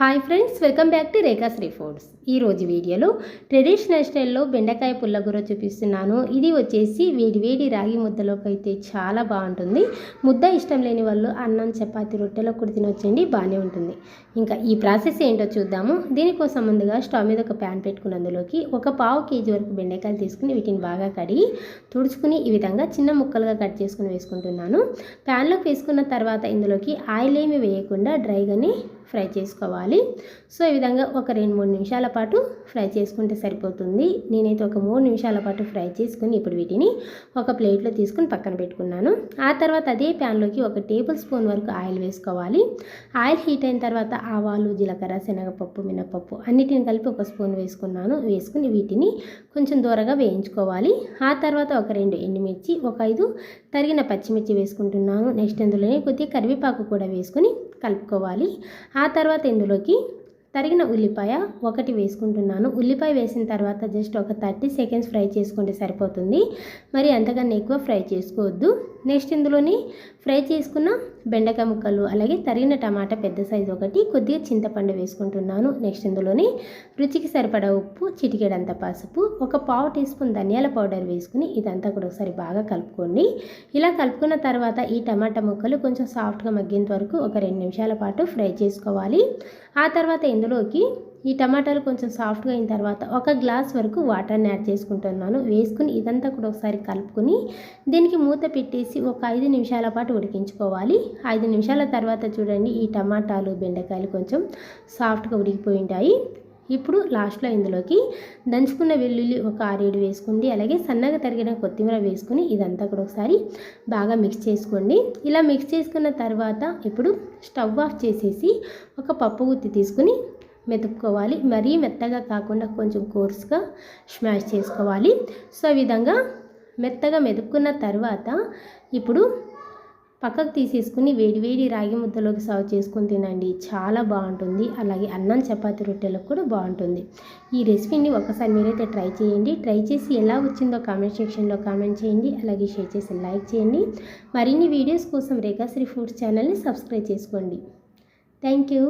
Hi friends welcome back to Rekhasri foods. ఈరోజు వీడియోలో traditional స్టైల్లో బెండకాయ పుల్లగూర చూపిస్తున్నాను. ఇది వచ్చేసి వేడి వేడి రాగి ముద్దలోకి అయితే చాలా బాగుంటుంది. ముద్ద ఇష్టం లేని వాళ్ళు అన్నం చపాతి రొట్టెలో కూడా తినొచ్చండి బాగానే ఉంటుంది. ఇంకా ఈ ప్రాసెస్ ఏంటో చూద్దాము. దీనికోసం ముందుగా స్టవ్ మీద ఒక ప్యాన్ పెట్టుకుని అందులోకి ఒక పావు కేజీ వరకు బెండకాయలు తీసుకుని వీటిని బాగా కడిగి తుడుచుకుని ఈ విధంగా చిన్న ముక్కలుగా కట్ చేసుకుని వేసుకుంటున్నాను. ప్యాన్లోకి వేసుకున్న తర్వాత ఇందులోకి ఆయిల్ ఏమి వేయకుండా డ్రైగానే ఫ్రై చేసుకోవాలి. సో ఈ విధంగా ఒక రెండు మూడు నిమిషాల పాటు ఫ్రై చేసుకుంటే సరిపోతుంది. నేనైతే ఒక మూడు నిమిషాల పాటు ఫ్రై చేసుకుని ఇప్పుడు వీటిని ఒక ప్లేట్లో తీసుకుని పక్కన పెట్టుకున్నాను. ఆ తర్వాత అదే ప్యాన్లోకి ఒక టేబుల్ స్పూన్ వరకు ఆయిల్ వేసుకోవాలి. ఆయిల్ హీట్ అయిన తర్వాత ఆవాలు జీలకర్ర శనగపప్పు మినపప్పు అన్నిటిని కలిపి ఒక స్పూన్ వేసుకున్నాను. వేసుకుని వీటిని కొంచెం దూరగా వేయించుకోవాలి. ఆ తర్వాత ఒక రెండు ఎండుమిర్చి ఒక ఐదు తరిగిన పచ్చిమిర్చి వేసుకుంటున్నాను. నెక్స్ట్ ఇందులోనే కొద్దిగా కరివేపాకు కూడా వేసుకుని కలుపుకోవాలి. ఆ తర్వాత ఇందులోకి తరిగిన ఉల్లిపాయ ఒకటి వేసుకుంటున్నాను. ఉల్లిపాయ వేసిన తర్వాత జస్ట్ ఒక థర్టీ సెకండ్స్ ఫ్రై చేసుకుంటే సరిపోతుంది. మరి అంతకన్నా ఎక్కువ ఫ్రై చేసుకోవద్దు. నెక్స్ట్ ఇందులోని ఫ్రై చేసుకున్న బెండకాయ ముక్కలు అలాగే తరిగిన టమాటా పెద్ద సైజు ఒకటి కొద్దిగా చింతపండు వేసుకుంటున్నాను. నెక్స్ట్ ఇందులోని రుచికి సరిపడా ఉప్పు చిటికెడంత పసుపు ఒక పావు టీ స్పూన్ ధనియాల పౌడర్ వేసుకుని ఇదంతా కూడా ఒకసారి బాగా కలుపుకోండి. ఇలా కలుపుకున్న తర్వాత ఈ టమాటా ముక్కలు కొంచెం సాఫ్ట్గా మగ్గేంత వరకు ఒక రెండు నిమిషాల పాటు ఫ్రై చేసుకోవాలి. ఆ తర్వాత ఇందులోకి ఈ టమాటాలు కొంచెం సాఫ్ట్గా అయిన తర్వాత ఒక గ్లాస్ వరకు వాటర్ని యాడ్ చేసుకుంటున్నాను. వేసుకుని ఇదంతా కూడా ఒకసారి కలుపుకుని దీనికి మూత పెట్టేసి ఒక ఐదు నిమిషాల పాటు ఉడికించుకోవాలి. ఐదు నిమిషాల తర్వాత చూడండి ఈ టమాటాలు బెండకాయలు కొంచెం సాఫ్ట్గా ఉడికిపోయి ఉంటాయి. ఇప్పుడు లాస్ట్లో ఇందులోకి దంచుకున్న వెల్లుల్లి ఒక ఆరేడు వేసుకోండి. అలాగే సన్నగా తరిగిన కొత్తిమీర వేసుకుని ఇదంతా కూడా ఒకసారి బాగా మిక్స్ చేసుకోండి. ఇలా మిక్స్ చేసుకున్న తర్వాత ఇప్పుడు స్టవ్ ఆఫ్ చేసేసి ఒక పప్పు గుత్తి తీసుకుని మెతుక్కోవాలి మరీ మెత్తగా కాకుండా కొంచెం కోర్స్గా స్మాష్ చేసుకోవాలి. సో ఈ విధంగా మెత్తగా మెతుక్కున్న తర్వాత ఇప్పుడు పక్కకు తీసేసుకుని వేడివేడి రాగి ముద్దలోకి సర్వ్ చేసుకుని తినండి. చాలా బాగుంటుంది. అలాగే అన్నం చపాతి రొట్టెలకు కూడా బాగుంటుంది. ఈ రెసిపీని ఒకసారి మీరైతే ట్రై చేయండి. ట్రై చేసి ఎలా వచ్చిందో కామెంట్ సెక్షన్లో కామెంట్ చేయండి. అలాగే షేర్ చేసి లైక్ చేయండి. మరిన్ని వీడియోస్ కోసం రేఖాశ్రీ ఫుడ్స్ ఛానల్ని సబ్స్క్రైబ్ చేసుకోండి. Thank you.